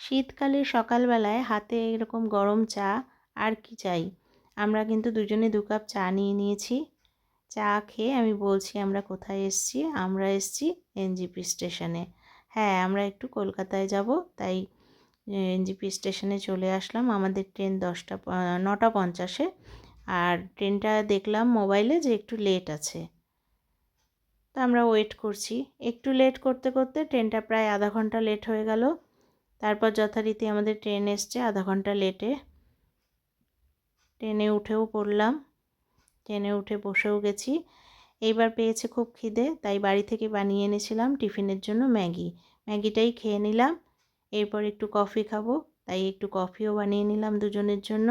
শীতকালে সকালবেলায় হাতে এরকম গরম চা আর কি চাই? আমরা কিন্তু দুজনে দু কাপ চা নিয়ে নিয়েছি। চা খেয়ে আমি বলছি, আমরা কোথায় এসছি? আমরা এসছি এনজিপি স্টেশনে। হ্যাঁ আমরা একটু কলকাতায় যাব। তাই এনজিপি স্টেশনে চলে আসলাম। আমাদের ট্রেন দশটা নটা পঞ্চাশে। আর ট্রেনটা দেখলাম মোবাইলে যে একটু লেট আছে। তো আমরা ওয়েট করছি। একটু লেট করতে করতে ট্রেনটা প্রায় আধা ঘণ্টা লেট হয়ে গেল। তারপর যথারীতি আমাদের ট্রেন এসছে, আধা ঘণ্টা লেটে ট্রেনে উঠেও পড়লাম ট্রেনে উঠে বসেও গেছি। এইবার পেয়েছে খুব খিদে, তাই বাড়ি থেকে বানিয়ে এনেছিলাম টিফিনের জন্য ম্যাগি। ম্যাগিটাই খেয়ে নিলাম, এরপর একটু কফি খাব, তাই একটু কফিও বানিয়ে নিলাম দুজনের জন্য।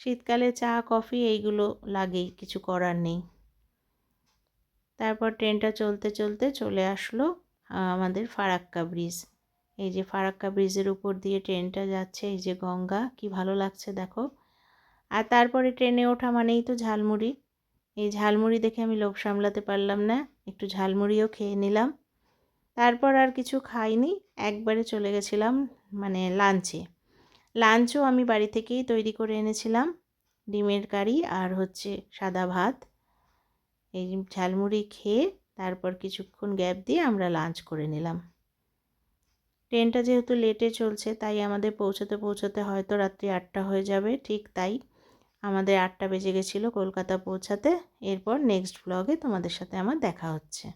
শীতকালে চা কফি এইগুলো লাগেই, কিছু করার নেই। তারপর ট্রেনটা চলতে চলতে চলে আসলো আমাদের ফারাক্কা ব্রিজ এই যে ফারাক্কা ব্রিজের উপর দিয়ে ট্রেনটা যাচ্ছে, এই যে গঙ্গা, কি ভালো লাগছে দেখো। আর তারপরে ট্রেনে ওঠা মানেই তো ঝালমুড়ি। এই ঝালমুড়ি দেখে আমি লোভ সামলাতে পারলাম না, একটু ঝালমুড়িও খেয়ে নিলাম। তারপর আর কিছু খাইনি, একবারে চলে গেছিলাম মানে লাঞ্চে। লাঞ্চও আমি বাড়ি থেকেই তৈরি করে এনেছিলাম, ডিমের কারি আর হচ্ছে সাদা ভাত। এই ঝালমুড়ি খেয়ে তারপর কিছুক্ষণ গ্যাপ দিয়ে আমরা লাঞ্চ করে নিলাম। ট্রেনটা যেহেতু লেটে চলছে, তাই আমাদের পৌঁছতে পৌঁছতে হয়তো রাত্রি আটটা হয়ে যাবে, ঠিক তাই। আমাদের আটটা বেজে গেছিল কলকাতা পৌঁছাতে, এরপর নেক্সট ব্লগে তোমাদের সাথে আমার দেখা হচ্ছে।